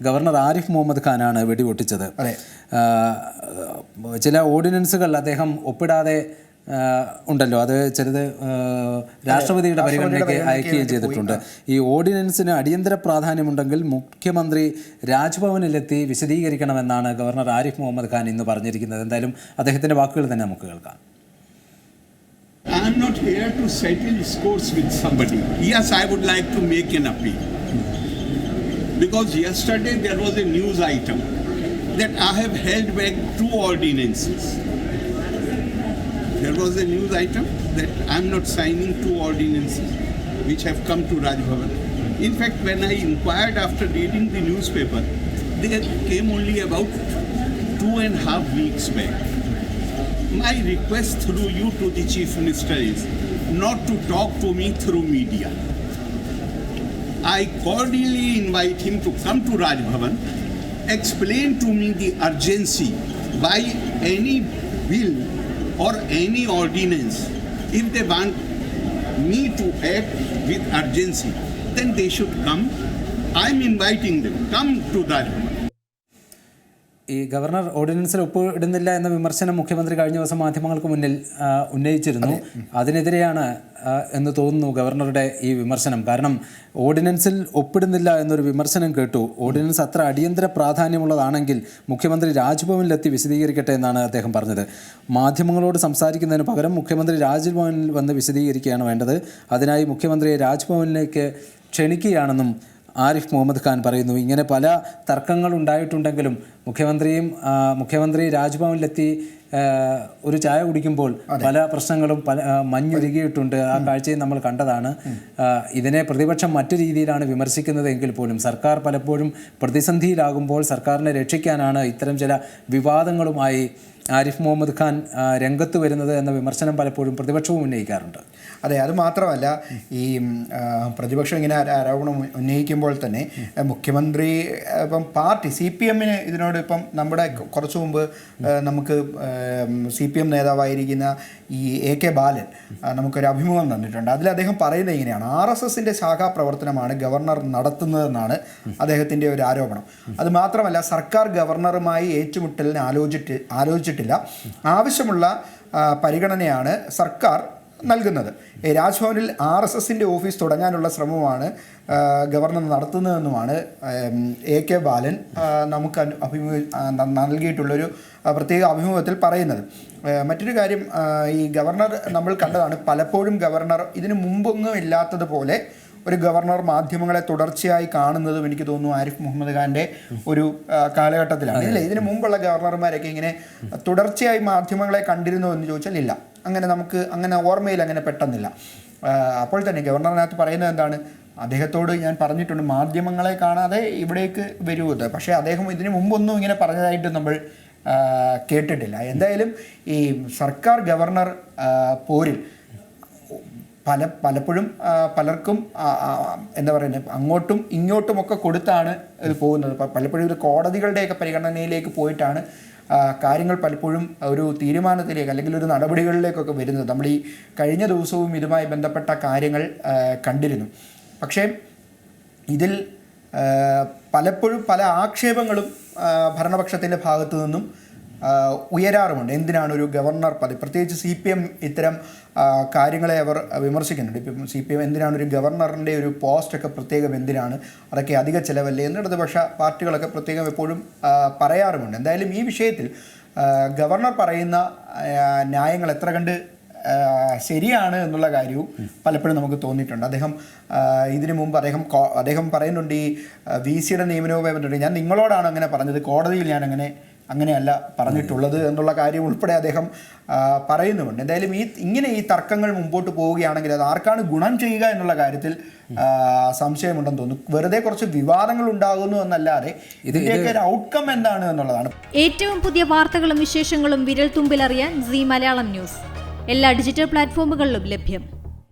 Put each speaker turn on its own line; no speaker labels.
Governor Arif Muhammad ഖാനാണ് വെടിപൊട്ടിച്ചത്
അതെ.
ചില ഓർഡിനൻസുകൾ അദ്ദേഹം ഒപ്പിടാതെ ഉണ്ടല്ലോ അത് ചിലത് രാഷ്ട്രപതിയുടെ പരിഗണനയ്ക്ക് അയക്കുകയും ചെയ്തിട്ടുണ്ട് ഈ ഓർഡിനൻസിന് അടിയന്തര പ്രാധാന്യമുണ്ടെങ്കിൽ മുഖ്യമന്ത്രി രാജ്ഭവനിലെത്തി വിശദീകരിക്കണമെന്നാണ് ഗവർണർ ആരിഫ് മുഹമ്മദ് ഖാൻ ഇന്ന് പറഞ്ഞിരിക്കുന്നത് എന്തായാലും അദ്ദേഹത്തിന്റെ വാക്കുകൾ തന്നെ നമുക്ക് കേൾക്കാം
I am not here to settle scores with somebody. Yes, I would like to make an appeal. Because yesterday there was a news item that I have held back two ordinances. There was a news item that I am not signing two ordinances which have come to Raj Bhavan. In fact, when I inquired after reading the newspaper, they came only about two and a half weeks back. My request through you to the Chief Minister is not to talk to me through media. I cordially invite him to come to Raj Bhavan, explain to me the urgency by any bill or any ordinance. If they want me to act with urgency, then they should come. I'm inviting them. Come to Raj Bhavan.
ഈ governor ഓർഡിനൻസിൽ ഒപ്പിടുന്നില്ല എന്ന വിമർശനം മുഖ്യമന്ത്രി കഴിഞ്ഞ ദിവസം മാധ്യമങ്ങൾക്ക് മുന്നിൽ ഉന്നയിച്ചിരുന്നു. അതിനെതിരെയാണ് എന്ന് തോന്നുന്നു ഗവർണറുടെ ഈ വിമർശനം. കാരണം ഓർഡിനൻസിൽ ഒപ്പിടുന്നില്ല എന്നൊരു വിമർശനം കേട്ടു. ഓർഡിനൻസ് അത്ര അടിയന്തര പ്രാധാന്യമുള്ളതാണെങ്കിൽ മുഖ്യമന്ത്രി രാജ്ഭവനിലെത്തി വിശദീകരിക്കട്ടെ എന്നാണ് അദ്ദേഹം പറഞ്ഞത്. മാധ്യമങ്ങളോട് സംസാരിക്കുന്നതിന് പകരം മുഖ്യമന്ത്രി രാജ്ഭവനിൽ വന്ന് വിശദീകരിക്കുകയാണ് വേണ്ടത്. അതിനായി മുഖ്യമന്ത്രിയെ രാജ്ഭവനിലേക്ക് ക്ഷണിക്കുകയാണെന്നും ആരിഫ് മുഹമ്മദ് ഖാൻ പറയുന്നു ഇങ്ങനെ പല തർക്കങ്ങൾ ഉണ്ടായിട്ടുണ്ടെങ്കിലും മുഖ്യമന്ത്രിയും മുഖ്യമന്ത്രി രാജ്ഭവനിലെത്തി ഒരു ചായ കുടിക്കുമ്പോൾ പല പ്രശ്നങ്ങളും പല മഞ്ഞുരുകിയിട്ടുണ്ട്. ആ കാഴ്ചയും നമ്മൾ കണ്ടതാണ്. ഇതിനെ പ്രതിപക്ഷം മറ്റു രീതിയിലാണ് വിമർശിക്കുന്നത് എങ്കിൽ പോലും സർക്കാർ പലപ്പോഴും പ്രതിസന്ധിയിലാകുമ്പോൾ സർക്കാരിനെ രക്ഷിക്കാനാണ് ഇത്തരം ചില വിവാദങ്ങളുമായി ആരിഫ് മുഹമ്മദ് ഖാൻ രംഗത്ത് വരുന്നത് എന്ന വിമർശനം പലപ്പോഴും പ്രതിപക്ഷവും ഉന്നയിക്കാറുണ്ട്.
അതെ അത് മാത്രമല്ല ഈ പ്രതിപക്ഷം ഇങ്ങനെ ആരോപണം ഉന്നയിക്കുമ്പോൾ തന്നെ മുഖ്യമന്ത്രി ഇപ്പം പാർട്ടി സി പി എമ്മിന് ഇതിനോട് ഇപ്പം നമ്മുടെ കുറച്ചു കുറച്ച് മുമ്പ് നമുക്ക് സി പി എം നേതാവായിരിക്കുന്ന ഈ എ കെ ബാലൻ നമുക്കൊരു അഭിമുഖം തന്നിട്ടുണ്ട്. അതിൽ അദ്ദേഹം പറയുന്നത് ഇങ്ങനെയാണ് ആർ എസ് എസിന്റെ ശാഖാ പ്രവർത്തനമാണ് ഗവർണർ നടത്തുന്നതെന്നാണ് അദ്ദേഹത്തിന്റെ ഒരു ആരോപണം. അത് മാത്രമല്ല സർക്കാർ ഗവർണറുമായി ഏറ്റുമുട്ടലിന് ആലോചിച്ചിട്ട് ആലോചിച്ചിട്ട് ആലോചിച്ചിട്ടില്ല ആവശ്യമുള്ള പരിഗണനയാണ് സർക്കാർ നൽകുന്നത്. രാജ്ഭവനിൽ ആർ എസ് എസിന്റെ ഓഫീസ് തുടങ്ങാനുള്ള ശ്രമമാണ് ഗവർണർ നടത്തുന്നതെന്നുമാണ് എ കെ ബാലൻ നമുക്ക് അഭിമുഖം നൽകിയിട്ടുള്ളൊരു പ്രത്യേക അഭിമുഖത്തിൽ പറയുന്നത്. മറ്റൊരു കാര്യം ഈ ഗവർണർ നമ്മൾ കണ്ടതാണ് പലപ്പോഴും ഗവർണർ ഇതിനു മുമ്പൊന്നും ഇല്ലാത്തതുപോലെ ഒരു ഗവർണർ മാധ്യമങ്ങളെ തുടർച്ചയായി കാണുന്നതും എനിക്ക് തോന്നുന്നു ആരിഫ് മുഹമ്മദ് ഖാന്റെ ഒരു കാലഘട്ടത്തിലാണ്. ഇല്ല ഇതിനു മുമ്പുള്ള ഗവർണർമാരൊക്കെ ഇങ്ങനെ തുടർച്ചയായി മാധ്യമങ്ങളെ കണ്ടിരുന്നോ എന്ന് ചോദിച്ചാൽ ഇല്ല. അങ്ങനെ നമുക്ക് അങ്ങനെ ഓർമ്മയിൽ അങ്ങനെ പെട്ടെന്നില്ല. അപ്പോൾ തന്നെ ഗവർണറിനകത്ത് പറയുന്നത് എന്താണ്? അദ്ദേഹത്തോട് ഞാൻ പറഞ്ഞിട്ടുണ്ട് മാധ്യമങ്ങളെ കാണാതെ ഇവിടേക്ക് വരുമത് പക്ഷേ അദ്ദേഹം ഇതിനു മുമ്പൊന്നും ഇങ്ങനെ പറഞ്ഞതായിട്ട് നമ്മൾ കേട്ടിട്ടില്ല. എന്തായാലും ഈ സർക്കാർ ഗവർണർ പോരിൽ പല പലപ്പോഴും പലർക്കും എന്താ പറയുന്നത് അങ്ങോട്ടും ഇങ്ങോട്ടുമൊക്കെ കൊടുത്താണ് ഇത് പോകുന്നത്. പലപ്പോഴും ഇത് കോടതികളുടെയൊക്കെ പരിഗണനയിലേക്ക് പോയിട്ടാണ് കാര്യങ്ങൾ പലപ്പോഴും ഒരു തീരുമാനത്തിലേക്ക് അല്ലെങ്കിൽ ഒരു നടപടികളിലേക്കൊക്കെ വരുന്നത്. നമ്മൾ ഈ കഴിഞ്ഞ ദിവസവും ഇതുമായി ബന്ധപ്പെട്ട കാര്യങ്ങൾ കണ്ടിരുന്നു. പക്ഷേ ഇതിൽ പലപ്പോഴും പല ആക്ഷേപങ്ങളും ഭരണപക്ഷത്തിന്റെ ഭാഗത്തു നിന്നും ഉയരാറുമുണ്ട്. എന്തിനാണ് ഒരു ഗവർണർ പദവി? പ്രത്യേകിച്ച് സി പി എം ഇത്തരം കാര്യങ്ങളെ അവർ വിമർശിക്കുന്നുണ്ട്. ഇപ്പം സി പി എം എന്തിനാണ് ഒരു ഗവർണറിന്റെ ഒരു പോസ്റ്റൊക്കെ പ്രത്യേകം എന്തിനാണ്? അതൊക്കെ അധിക ചിലവല്ലേ? എന്ന് ഇടതുപക്ഷ പാർട്ടികളൊക്കെ പ്രത്യേകം എപ്പോഴും പറയാറുമുണ്ട്. എന്തായാലും ഈ വിഷയത്തിൽ ഗവർണർ പറയുന്ന ന്യായങ്ങൾ എത്ര കണ്ട് ശരിയാണ് എന്നുള്ള കാര്യവും പലപ്പോഴും നമുക്ക് തോന്നിയിട്ടുണ്ട്. അദ്ദേഹം ഇതിനു മുമ്പ് അദ്ദേഹം അദ്ദേഹം പറയുന്നുണ്ട് ഈ വി സിയുടെ നിയമനവുമായി ബന്ധപ്പെട്ട് ഞാൻ നിങ്ങളോടാണ് അങ്ങനെ പറഞ്ഞത്. കോടതിയിൽ ഞാൻ അങ്ങനെ അങ്ങനെയല്ല പറഞ്ഞിട്ടുള്ളത് എന്നുള്ള കാര്യം ഉൾപ്പെടെ അദ്ദേഹം പറയുന്നുമുണ്ട്. എന്തായാലും ഈ ഇങ്ങനെ ഈ തർക്കങ്ങൾ മുമ്പോട്ട് പോവുകയാണെങ്കിൽ അത് ആർക്കാണ് ഗുണം ചെയ്യുക എന്നുള്ള കാര്യത്തിൽ സംശയമുണ്ടെന്ന് തോന്നുന്നു. വെറുതെ കുറച്ച് വിവാദങ്ങൾ ഉണ്ടാകുന്നു എന്നല്ലാതെ ഇതിന്റെയൊക്കെ ഒരു ഔട്ട്കം എന്താണ് എന്നുള്ളതാണ്.
ഏറ്റവും പുതിയ വാർത്തകളും വിശേഷങ്ങളും വിരൽ തുമ്പിലറിയാൻ സി മലയാളം ന്യൂസ്. എല്ലാ ഡിജിറ്റൽ പ്ലാറ്റ്ഫോമുകളിലും ലഭ്യം.